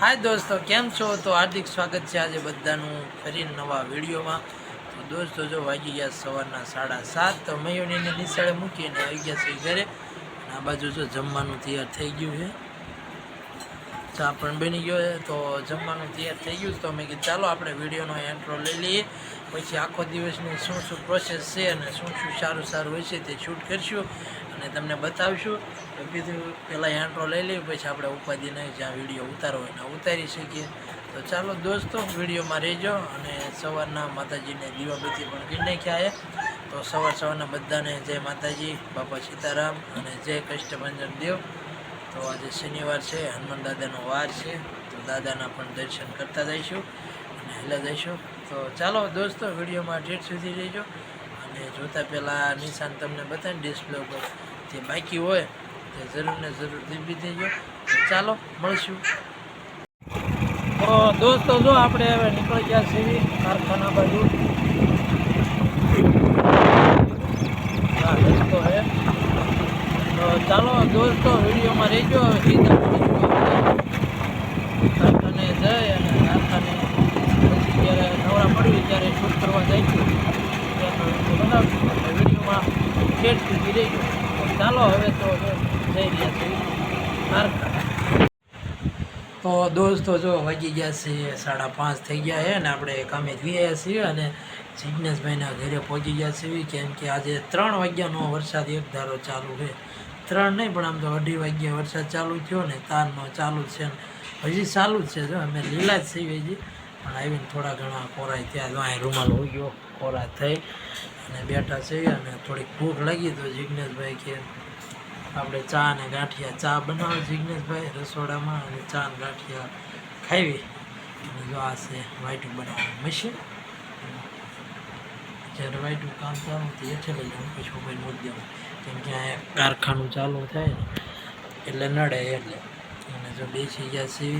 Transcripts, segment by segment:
હાય દોસ્તો, કેમ છો? તો હાર્દિક સ્વાગત છે આજે બધાનું ફરી નવા વિડીયોમાં. તો દોસ્તો, જો વાગી ગયા સવારના સાડા સાત, તો મયુરીને નિશાળે મૂકીને આવી ગયા છે ઘરે. આ બાજુ જો જમવાનું તૈયાર થઈ ગયું છે. ચા પણ બની ગયો છે, તો જમવાનું તૈયાર થઈ ગયું તો મેં કીધું, ચાલો આપણે વિડીયોનો એન્ટ્રો લઈ લઈએ. પછી આખો દિવસની શું શું પ્રોસેસ છે અને શું શું સારું સારું હોય છે તે શૂટ કરીશું અને તમને બતાવીશું. તો કીધું, પહેલાં એન્ટ્રો લઈ લઈએ, પછી આપણે ઉપાધિને જ્યાં વીડિયો ઉતારો હોય ને ઉતારી શકીએ. તો ચાલો દોસ્તો, વિડીયોમાં રહેજો અને સવારના માતાજીને દીવાબત્તી પણ કરી નાખ્યા તો સવાર સવારના બધાને જય માતાજી, બાપા સીતારામ અને જય કષ્ટભંજન દેવ. તો આજે શનિવાર છે, હનુમાન દાદાનો વાર છે. તો દાદાના પણ દર્શન કરતા જઈશું અને હેલા જઈશું. તો ચાલો દોસ્તો, વિડીયોમાં ડેટ સુધી જઈજો અને જોતાં પહેલાં નિશાન તમને બતાવીને ડિસ્પ્લે ઉપર જે બાકી હોય તે જરૂર ને જરૂર દીપી દેજો. ચાલો, મળશું. તો દોસ્તો, જો આપણે હવે નીકળી ગયા છીએ કારખાના બાજુ. રસ્તો તો ચાલો દોસ્તો, વિડીયોમાં રહેજો સીધા જઈ અને કારખાને પછી જ્યારે નવરા પડવી ત્યારે શૂટ કરવા જઈશું. બનાવશું વિડીયોમાં ઠેઠ સુધી રહેજો. ચાલો હવે તો જઈ રહ્યા છીએ તો દોસ્તો, જો વાગી ગયા છે સાડા પાંચ થઈ ગયા છે અને આપણે કામે ગયા છીએ અને જિજ્ઞેશભાઈના ઘરે પહોંચી ગયા છીએ કેમ કે આજે ત્રણ વાગ્યાનો વરસાદ એક ધારો ચાલુ છે. ત્રણ નહીં, પણ આમ તો અઢી વાગ્યા વરસાદ ચાલુ થયો ને, તારનો ચાલુ છે ને. હજી ચાલુ જ છે, જો, અમે લીલા જ છીએ હજી. પણ આવીને થોડા ઘણા કોરાય ત્યાં જો, અહીં રૂમાલ હોઈ ગયો કોરા થઈ. અને બેઠા છે, અને થોડીક ભૂખ લાગી તો જિજ્ઞેશભાઈ કે આપણે ચા અને ગાંઠિયા, ચા બનાવો જિજ્ઞેશભાઈ રસોડામાં, અને ચા અને ગાંઠિયા ખાવી અને જો, આ છે વાઈટું બનાવવાનું મશીન જ્યારે વાઈટું કામ ચાલુ તો હેઠે લઈ જવાનું પછી મોબાઈલ મૂકી દેવાનું. કેમ કે કારખાનું ચાલુ થાય ને, એટલે નડે એટલે. અને જો બેસી ગયા છીએ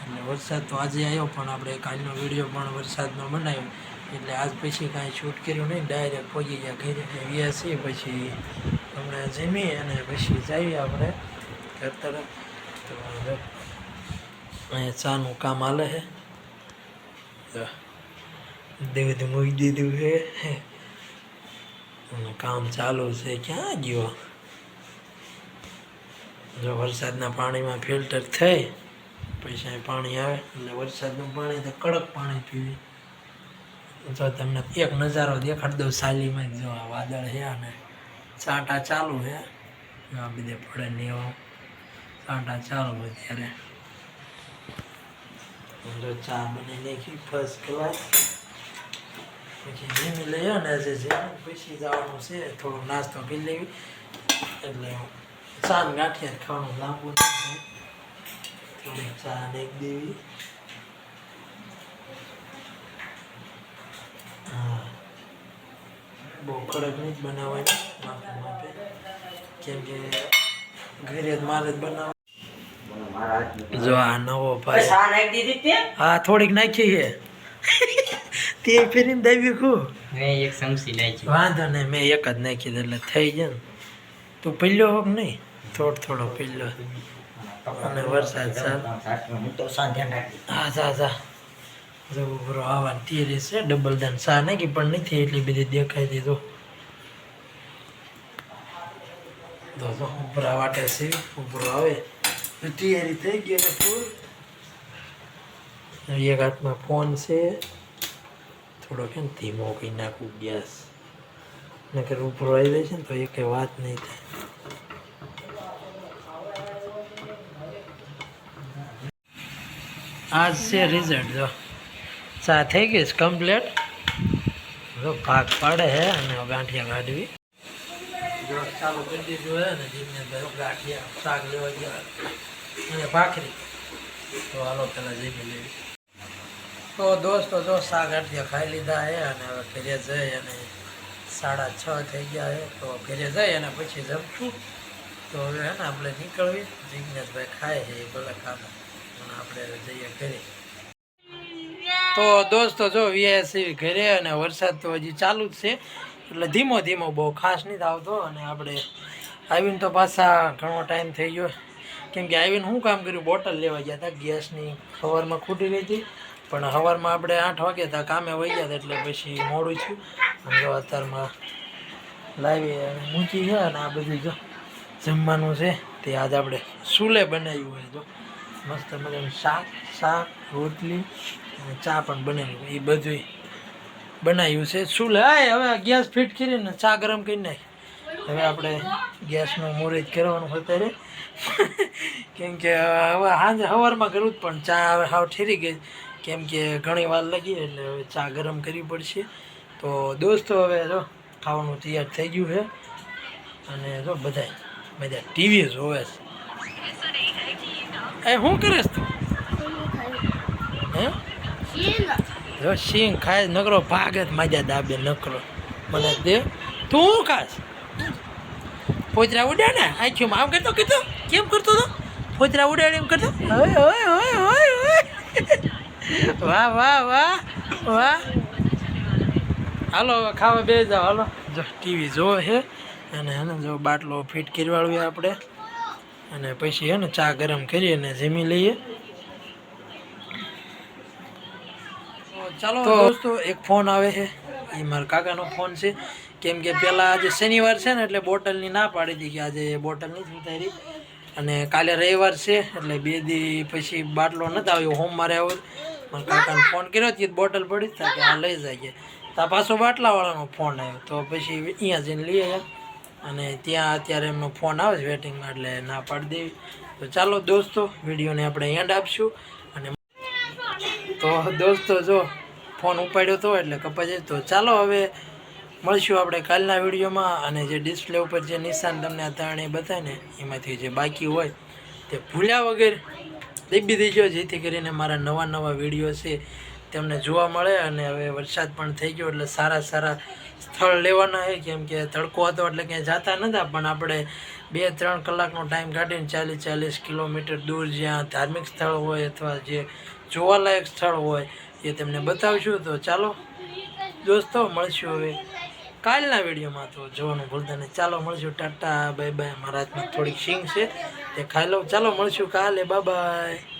એટલે વરસાદ તો આજે આવ્યો પણ આપણે કાલનો વીડિયો પણ વરસાદનો બનાવ્યો. એટલે આજ પછી કાંઈ શૂટ કર્યું નહીં, ડાયરેક્ટ પહોંચી ગયા, ઘરે આવ્યા છીએ, પછી હમણાં જમી અને પછી જઈએ આપણે ઘર તરફ. તો અહીંયા ચાનું કામ હાલે છે. દેવ મૂકી દીધું છે. અને કામ ચાલુ છે, ક્યાં ગયો? જો વરસાદના પાણીમાં ફિલ્ટર થઈ અહીં પાણી આવે, એટલે વરસાદનું પાણી તો કડક પાણી પીવી. જો તમને એક નજારો દેખાડી દઉં સાલીમાં, જો આ વાદળ છે અને ચાંટા ચાલુ છે. આ બધે પડે ને એવા ચાંટા ચાલુ હોય ત્યારે જો ચા બની નાખી ફર્સ્ટ ક્લાસ પછી જમી લઈએ ને જે છે પછી જવાનું છે થોડો નાસ્તો કરી લેવી એટલે ચા ને ગાંઠિયા ખાવાનું લાંબુ નહીં થાય થોડીક ચા ને એક દેવી હા બહુ કડક નહીં જ બનાવવાની માપે માપે કેમ કે ઘરે જ મારે જ બનાવ જો આ નવો ભાઈ હા થોડીક નાખી છે તે ફેરીને દાવી ખું મેં એક સમસી નાખી. વાંધો નહીં મેં એક જ નાખી દે એટલે થઈ જાય ને. તું પહેલો હોક નહીં? થોડો થોડો પહેલો અને વરસાદ ચાલ હા જા જા. જો ઉભરો આવવાની. તીરી છે ડબલ દાન સા નાખી પણ નથી એટલી બધી દેખાઈ દીધો તો જો. ઉભરા વાટે છે ઉભરો આવે. તો તૈયારી થઈ ગઈ ને ફૂલ. એક હાથમાં ફોન છે. થોડો કેમ ધીમો કરી નાખું ગેસ. નકર આવી જાય છે ને તો એ કંઈ વાત નહીં થાય. આ છે રિઝલ્ટ જો. ચા થઈ ગઈ કમ્પ્લેટ જો ભાગ પાડે છે અને ગાંઠિયા કાઢવી જો ચાલુ કરી દીધું હે ને જીમને ગાંઠિયા શાક લેવા ગયા. અને ભાખરી. તો હાલો પેલા જમી લેવી. તો દોસ્તો, જો શાક ગાંઠિયા ખાઈ લીધા છે અને હવે ઘરે જઈ અને સાડા છ થઈ ગયા છે તો ઘરે જઈ અને પછી જમશું. તો હવે હે ને આપણે નીકળવી. જિજ્ઞેશભાઈ ખાય છે એ ભલે ખાતા. અને આપણે જઈએ ઘરે. તો દોસ્તો, જો વીએસસી ઘરે અને વરસાદ તો હજી ચાલુ જ છે. એટલે ધીમો ધીમો બહુ ખાસ નથી આવતો. અને આપણે આવીને તો પાછા ઘણો ટાઈમ થઈ ગયો. કેમ કે આવીને શું કામ કર્યું? બોટલ લેવા ગયા હતા, ગેસની. ખબરમાં ખૂટી રહી હતી. પણ સવારમાં આપણે આઠ વાગ્યા હતા કામે વહી ગયા એટલે પછી મોડું થયું. અને જો અત્યારમાં લાવી મૂકી છે અને આ બધું જો જમવાનું છે તે આજ આપણે સૂલે બનાવ્યું હોય જો મસ્ત મજાનું શાક શાક, રોટલી અને ચા પણ બનેલું એ બધું બનાવ્યું છે. સૂલે, હાય, હવે ગેસ ફિટ કરીને ચા ગરમ કરી નાખ. હવે આપણે ગેસનું મોરેજ કરવાનું હોય ત્યારે. કેમ કે હવે સાંજે સવારમાં કરવું જ પણ ચા હવે હાવ ઠેરી ગઈ. કેમ કે ઘણી વાર લાગી એટલે હવે ચા ગરમ કરવી પડશે. તો દોસ્તો, હવે જો ખાવાનું તૈયાર થઈ ગયું છે. અને જો બધા બધા ટીવી જોવે છે. એ શું કરે છે તું? હે? સિંગ ખાય, નકરો ભાગ જ મજા દાબે નકરો. મને દે. તું ખાસ પોચરા ઉડે ને? આખીમાં આમ કરતો કીધું કેમ કરતો હતો પોચરા ઉડાડે એમ કરતો? હોય હોય હોય હોય હોય વાહ વાહ વાહ વાહ. હાલો હવે ખાવા બે જાઓ હાલો. જો ટીવી જોવે છે. અને હે ને જો બાટલો ફિટ કરવાળવી આપણે. અને પછી હે ને ચા ગરમ કરી અને જમી લઈએ. ચાલો દોસ્તો એક ફોન આવે છે. એ મારા કાકાનો ફોન છે. કેમ કે પહેલાં આજે શનિવાર છે ને એટલે બોટલની ના પાડી હતી કે આજે બોટલ નથી ઉતારી. અને કાલે રવિવાર છે એટલે બે દી પછી બાટલો નથી આવ્યો. હોમ મારે આવ્યો મારા કાકાને ફોન કર્યો હતી બોટલ પડી તા કે આ લઈ જાય તો પાછો બાટલાવાળાનો ફોન આવ્યો. તો પછી અહીંયા જઈને લઈ આવ્યા. અને ત્યાં અત્યારે એમનો ફોન આવે છે વેટિંગમાં એટલે ના પાડી દેવી. તો ચાલો દોસ્તો વિડીયોને આપણે એન્ડ આપશું. અને તો દોસ્તો જો ફોન ઉપાડ્યો હતો એટલે કપાઈ તો ચાલો હવે મળશું આપણે કાલના વિડીયોમાં. અને જે ડિસ્પ્લે ઉપર જે નિશાન તમને આ ત્રણેય બતાવે ને એમાંથી જે બાકી હોય તે ભૂલ્યા વગર દબી દેજો, જેથી કરીને મારા નવા નવા વીડિયો છે તેમને જોવા મળે અને હવે વરસાદ પણ થઈ ગયો એટલે સારા સારા સ્થળ લેવાના છે. કેમ કે તડકો હતો એટલે ક્યાંય જતા નહોતા પણ આપણે બે ત્રણ કલાકનો ટાઈમ કાઢીને ચાલીસ ચાલીસ કિલોમીટર દૂર જ્યાં ધાર્મિક સ્થળ હોય અથવા જે જોવાલાયક સ્થળ હોય એ તમને બતાવશું. તો ચાલો, દોસ્તો, મળશું હવે. કાલના વિડીયોમાં તો જોવાનું ભૂલતા નહીં. ચાલો મળશું. Tata, bye bye. મારા હાથમાં થોડીક સિંગ છે. તે ખાઈ લઉં. ચાલો મળશું કાલે. Bye bye.